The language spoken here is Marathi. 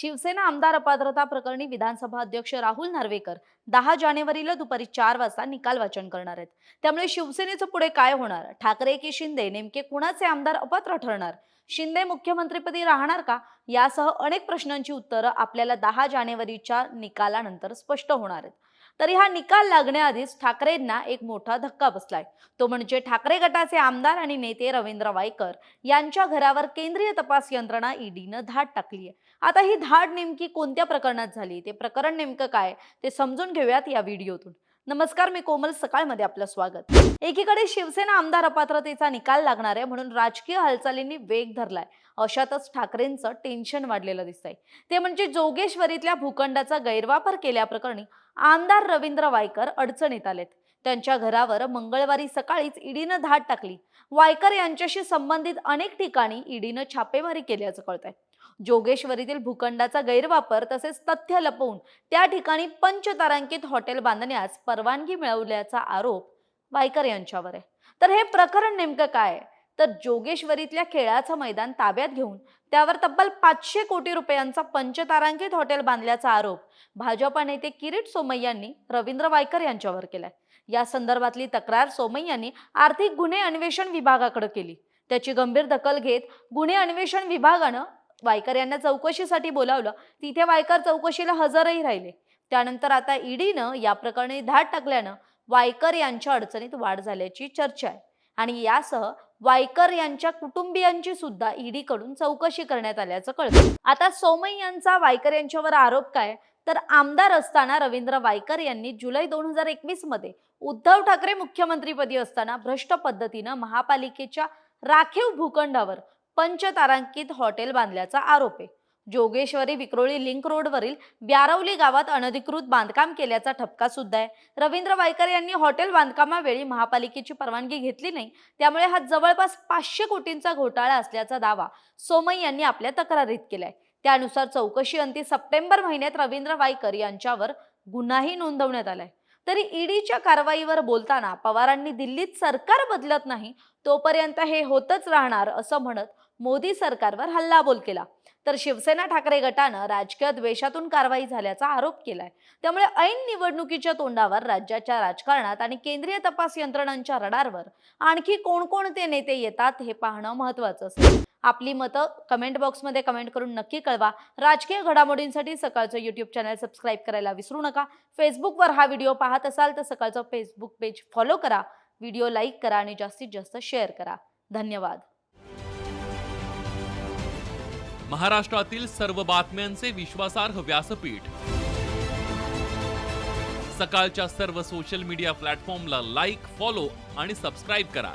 शिवसेना आमदार अपात्रता प्रकरणी विधानसभा अध्यक्ष राहुल नार्वेकर दहा जानेवारीला दुपारी चार वाजता निकाल वाचन करणार आहेत. त्यामुळे शिवसेनेचं पुढे काय होणार? ठाकरे की शिंदे? नेमके कुणाचे आमदार अपात्र ठरणार? शिंदे मुख्यमंत्रीपदी राहणार का? यासह अनेक प्रश्नांची उत्तरं आपल्याला दहा जानेवारीच्या निकालानंतर स्पष्ट होणार आहेत. तरी हा निकाल लागण्याआधीच ठाकरेंना एक मोठा धक्का बसलाय. तो म्हणजे ठाकरे गटाचे आमदार आणि नेते रवींद्र वायकर यांच्या घरावर केंद्रीय तपास यंत्रणा ईडीनं धाड टाकली आहे. आता ही धाड नेमकी कोणत्या प्रकरणात झाली? ते प्रकरण नेमकं काय ते समजून घेऊयात या व्हिडिओतून. नमस्कार मी कोमल सकाळमध्ये आपलं स्वागत. एकीकडे शिवसेना आमदार अपात्रतेचा निकाल लागणार आहे म्हणून राजकीय हालचालींनी वेग धरलाय. अशातच ठाकरेंचं टेन्शन वाढलेलं दिसतंय. ते म्हणजे जोगेश्वरीतल्या भूखंडाचा गैरवापर केल्याप्रकरणी आमदार रवींद्र वायकर अडचणीत आलेत. त्यांच्या घरावर मंगळवारी सकाळीच ईडीनं धाड टाकली. वायकर यांच्याशी संबंधित अनेक ठिकाणी ईडीनं छापेमारी केल्याचं कळतंय. जोगेश्वरीतील भूखंडाचा गैरवापर तसेच तथ्य लपवून त्या ठिकाणी पंचतारांकित हॉटेल बांधण्यास परवानगी मिळवल्याचा आरोप वायकर यांच्यावर आहे. तर हे प्रकरण नेमकं काय तर जोगेश्वरीतल्या खेळाचं मैदान ताब्यात घेऊन त्यावर तब्बल पाचशे कोटी रुपयांचा पंचतारांकित हॉटेल बांधल्याचा आरोप भाजपा नेते किरीट सोमय्यांनी रवींद्र वायकर यांच्यावर केलाय. या संदर्भातली तक्रार सोमय्यांनी आर्थिक गुन्हे अन्वेषण विभागाकडे केली. त्याची गंभीर दखल घेत गुन्हे अन्वेषण विभागानं वायकर यांना चौकशीसाठी बोलावलं. तिथे वायकर चौकशीला हजरही राहिले. त्यानंतर आता ईडीनं या प्रकरणी धाड टाकल्यानं वायकर यांच्या अडचणीत वाढ झाल्याची चर्चा आहे. आणि यासह वायकर यांच्या कुटुंबियांची सुद्धा ईडी कडून चौकशी करण्यात आल्याचं कळतं. आता सोमय यांचा वायकर यांच्यावर आरोप काय? तर आमदार असताना रवींद्र वायकर यांनी जुलै दोन हजार एकवीसमध्ये उद्धव ठाकरे मुख्यमंत्रीपदी असताना भ्रष्ट पद्धतीनं महापालिकेच्या राखीव भूखंडावर पंचतारांकित हॉटेल बांधल्याचा आरोप आहे. जोगेश्वरी विक्रोळी लिंक रोडवरील ब्यारवली गावात अनधिकृत बांधकाम केल्याचा ठपका सुद्धा आहे. रवींद्र वायकर यांनी हॉटेल बांधकामावेळी महापालिकेची परवानगी घेतली नाही त्यामुळे हा जवळपास पाचशे कोटींचा घोटाळा असल्याचा दावा सोमई यांनी आपल्या तक्रारीत केलाय. त्यानुसार चौकशी अंती सप्टेंबर महिन्यात रवींद्र वायकर यांच्यावर गुन्हाही नोंदवण्यात आलाय. तरी ईडीच्या कारवाईवर बोलताना पवारांनी दिल्लीत सरकार बदलत नाही तोपर्यंत हे होतच राहणार असं म्हणत मोदी सरकारवर हल्लाबोल केला. तर शिवसेना ठाकरे गटानं राजकीय द्वेषातून कारवाई झाल्याचा आरोप केलाय. त्यामुळे ऐन निवडणुकीच्या तोंडावर राज्याच्या राजकारणात आणि केंद्रीय तपास यंत्रणांच्या रडारवर आणखी कोणकोणते नेते येतात हे पाहणं महत्वाचं असेल आपली मतं कमेंट बॉक्समध्ये कमेंट करून नक्की कळवा. राजकीय घडामोडींसाठी सकाळचं यूट्यूब चॅनल सबस्क्राईब करायला विसरू नका. फेसबुकवर हा व्हिडिओ पाहत असाल तर सकाळचं फेसबुक पेज फॉलो करा. व्हिडिओ लाईक करा आणि जास्तीत जास्त शेअर करा. धन्यवाद. महाराष्ट्रातील सर्व बातम्यांचे विश्वासार्ह व्यासपीठ. सकाळच्या सर्व सोशल मीडिया प्लॅटफॉर्मला लाईक फॉलो आणि सबस्क्राईब करा.